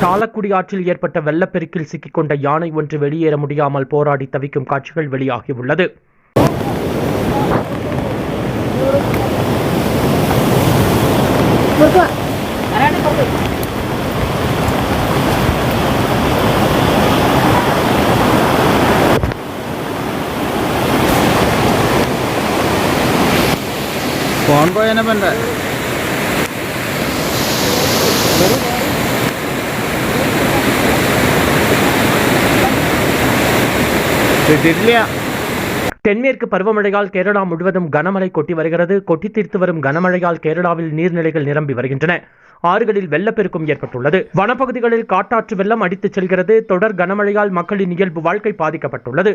சாலக்குடி ஆற்றில் ஏற்பட்ட வெள்ளப்பெருக்கில் சிக்கிக்கொண்ட யானை ஒன்று வெளியேற முடியாமல் போராடி தவிக்கும் காட்சிகள் வெளியாகியுள்ளது ഫോൺ പോയതിനെ പണ്ട பேர் திட்லியா தென்மேற்கு பருவமழையால் கேரளா முழுவதும் கனமழை கொட்டி வருகிறது. கொட்டி தீர்த்து வரும் கனமழையால் கேரளாவில் நீர்நிலைகள் நிரம்பி வருகின்றன. ஆறுகளில் வெள்ளப்பெருக்கும் ஏற்பட்டுள்ளது. வனப்பகுதிகளில் காட்டாற்று வெள்ளம் அடித்துச் செல்கிறது. தொடர் கனமழையால் மக்களின் இயல்பு வாழ்க்கை பாதிக்கப்பட்டுள்ளது.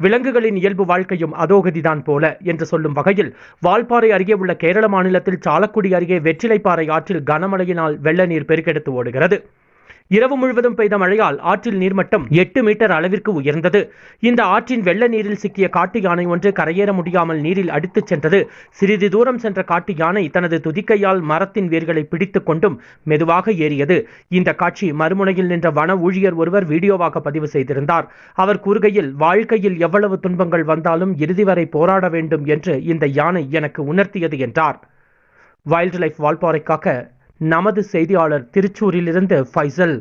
விலங்குகளின் இயல்பு வாழ்க்கையும் அதோகதிதான் போல என்று சொல்லும் வகையில் வால்பாறை அருகே உள்ள கேரள மாநிலத்தில் சாலக்குடி அருகே வெற்றிலைப்பாறை ஆற்றில் கனமழையினால் வெள்ள நீர் பெருக்கெடுத்து ஓடுகிறது. இரவு முழுவதும் பெய்த மழையால் ஆற்றில் நீர்மட்டம் எட்டு மீட்டர் அளவிற்கு உயர்ந்தது. இந்த ஆற்றின் வெள்ள நீரில் சிக்கிய காட்டு யானை ஒன்று கரையேற முடியாமல் நீரில் அடித்துச் சென்றது. சிறிது தூரம் சென்ற காட்டு யானை தனது துதிக்கையால் மரத்தின் வேர்களை பிடித்துக் கொண்டும் மெதுவாக ஏறியது. இந்த காட்சி மறுமுனையில் நின்ற வன ஊழியர் ஒருவர் வீடியோவாக பதிவு செய்திருந்தார். அவர் கூறுகையில் வாழ்க்கையில் எவ்வளவு துன்பங்கள் வந்தாலும் இறுதி வரை போராட வேண்டும் என்று இந்த யானை எனக்கு உணர்த்தியது என்றார். வைல்ட் லைஃப் வால்பாறைக்காக நமது செய்தியாளர் திருச்சூரிலிருந்து ஃபைசல்.